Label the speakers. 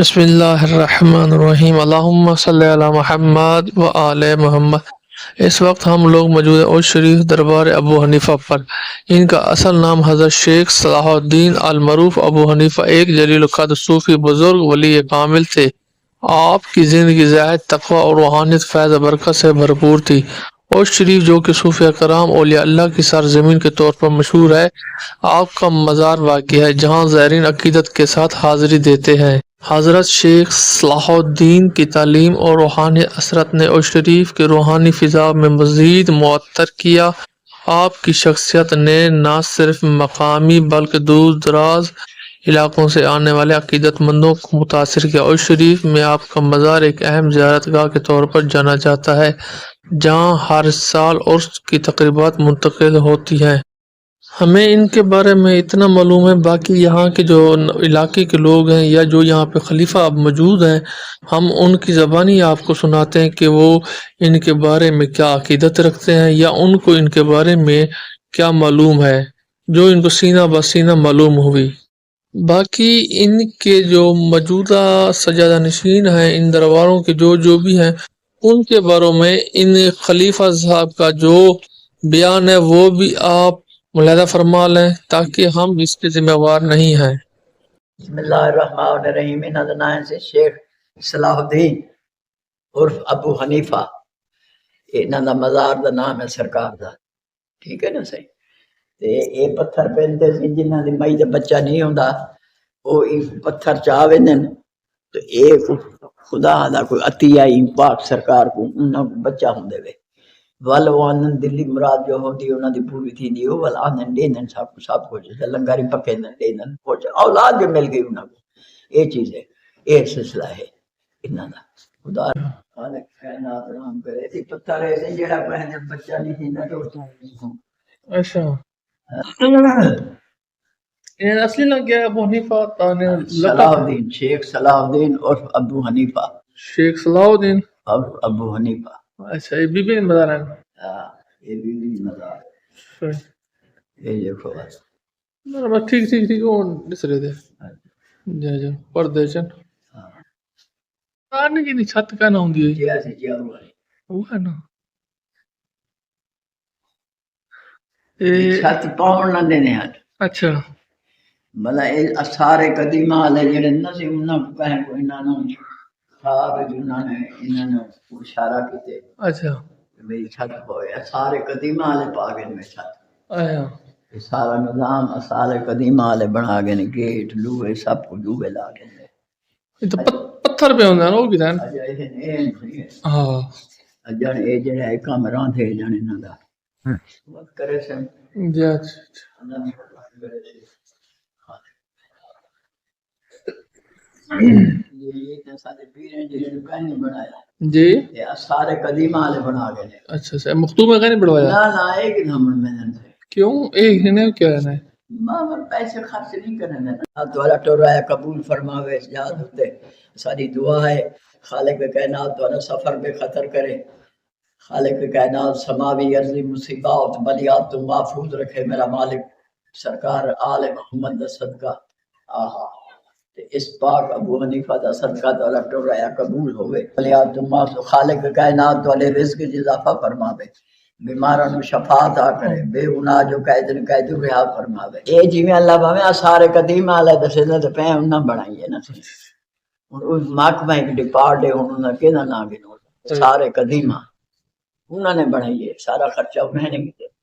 Speaker 1: بسم اللہ الرحمن الرحیم۔ اللہم صلی علی محمد و آل محمد۔ اس وقت ہم لوگ موجود ہیں اوش شریف دربار ابو حنیفہ پر۔ ان کا اصل نام حضرت شیخ صلاح الدین المعروف ابو حنیفہ، ایک جلیل القدر صوفی بزرگ ولی کامل تھے۔ آپ کی زندگی زاہد تقوی اور روحانیت فیض برکت سے بھرپور تھی۔ اوش شریف جو کہ صوفیہ کرام، اولیاء اللہ کی سرزمین کے طور پر مشہور ہے، آپ کا مزار واقع ہے، جہاں زائرین عقیدت کے ساتھ حاضری دیتے ہیں۔ حضرت شیخ صلاح الدین کی تعلیم اور روحانی اثرت نے اور شریف کے روحانی فضا میں مزید معطر کیا۔ آپ کی شخصیت نے نہ صرف مقامی بلکہ دور دراز علاقوں سے آنے والے عقیدت مندوں کو متاثر کیا۔ اور شریف میں آپ کا مزار ایک اہم زیارت گاہ کے طور پر جانا جاتا ہے، جہاں ہر سال عرس کی تقریبات منتقل ہوتی ہیں۔ ہمیں ان کے بارے میں اتنا معلوم ہے، باقی یہاں کے جو علاقے کے لوگ ہیں یا جو یہاں پہ خلیفہ اب موجود ہیں، ہم ان کی زبانی آپ کو سناتے ہیں کہ وہ ان کے بارے میں کیا عقیدت رکھتے ہیں یا ان کو ان کے بارے میں کیا معلوم ہے، جو ان کو سینہ بسینہ معلوم ہوئی۔ باقی ان کے جو موجودہ سجادہ نشین ہیں، ان درباروں کے جو جو بھی ہیں، ان کے باروں میں ان خلیفہ صاحب کا جو بیان ہے، وہ بھی آپ ملاحظہ فرما لیں تاکہ ہم اس کے ذمہ وار نہیں ہیں۔
Speaker 2: بسم اللہ الرحمن الرحیم۔ انہاں سے شیخ صلاح الدین، عرف ابو حنیفہ۔ انہاں دا مزار دا نام ہے سرکار دا۔ ٹھیک ہے نا صحیح؟ تے اے پتھر پہنتے سی جنہاں دی مئی دا بچہ نہیں ہوندا، او ای پتھر چاہ ویندن تو اے خدا دا کوئی عطیہ، ای پاک سرکار کو انہاں کو بچہ ول وانن دلی مراد جو ہوندی انہاں دی پوری تھی دی ول آنن دینن سب سب کچھ لنگاری پکے نن دینن کچھ اولاد جو مل گئی انہاں کو۔ یہ چیز ہے یہ سلسلہ ہے۔ انہاں دا خدا خالق کائنات رحم کرے۔ تے پتھر ایسے جڑا پہنے بچہ نہیں تھی نہ تو
Speaker 1: اچھا۔ یہ اصلی نام کیا ہے؟ ابو حنیفہ تانے
Speaker 2: صلاح الدین شیخ صلاح الدین عرف ابو حنیفہ۔
Speaker 1: شیخ صلاح الدین۔
Speaker 2: ابو حنیفہ۔
Speaker 1: اچھا یہ بی بی نے بتا رہا ہے
Speaker 2: ہاں، یہ بھی بھی مزار
Speaker 1: صحیح۔
Speaker 2: یہ دیکھو بس
Speaker 1: نہ، بس ٹھیک ٹھیک ٹھیک وہ دس رہے تھے جا جا پردے چن
Speaker 2: ہاں
Speaker 1: آنے کی نہیں چھت کا نہ ہوندی ہے
Speaker 2: جیا سے جیا ہوا ہے
Speaker 1: وہ ہے نا اے
Speaker 2: چھت پاؤن نہ دینے ہیں
Speaker 1: اچھا
Speaker 2: مطلب یہ سارے قدیم والے جڑے نہ سی انہاں کو کہیں کو انہاں نوں خواب جنہاں نے انہاں نے اشارہ کیتے
Speaker 1: اچھا۔
Speaker 2: میری چھت ہوئے سارے قدیم والے پا گئے میں چھت۔
Speaker 1: آیا
Speaker 2: یہ سارا نظام سارے قدیم والے بنا گئے نے گیٹ لوہے سب کو لوہے لا گئے نے
Speaker 1: یہ تو پت- پتھر پہ ہوندا ہے نا وہ کیتا ہے نا
Speaker 2: اجا یہ نہیں ہے
Speaker 1: ہاں۔
Speaker 2: ہے
Speaker 1: جی؟
Speaker 2: سارے قدیم والے بنا گئے
Speaker 1: اچھا اچھا مختوم ہے کہ نہیں بڑھوایا
Speaker 2: نہ نہ ایک دم میں نے
Speaker 1: کیوں؟ ایک نے کیا ہے؟ نا
Speaker 2: ماں پیسے خرچ نہیں کرنے دینا توالا ٹورایا قبول فرماوے یاد ہوتے۔ ساری دعا ہے۔ خالق کائنات توالا سفر بے خطر کرے۔ خالق کائنات سماوی ارضی مصیبات بلیات تو محفوظ رکھے۔ میرا مالک سرکار آل محمد صدقہ۔ آہا۔ اس پاک ابو حنیفہ دا صدقہ توالا ٹورایا قبول ہوئے بلیات تو محفوظ خالق کائنات والے رزق چ اضافہ فرماوے بیماراں نو شفا عطا کرے بے گناہ جو قید نے قید رہا فرماوے۔ اے جویں اللہ باویں آ سارے قدیم والے دسے تے پے انہاں بنائی ہے نا ہن اس محکمہ ایک ڈپارٹ ہے ہن انہاں کیدا نام گنو؟ سارے قدیم انہاں نے بنائی ہے سارا خرچہ انہوں نے کیتا۔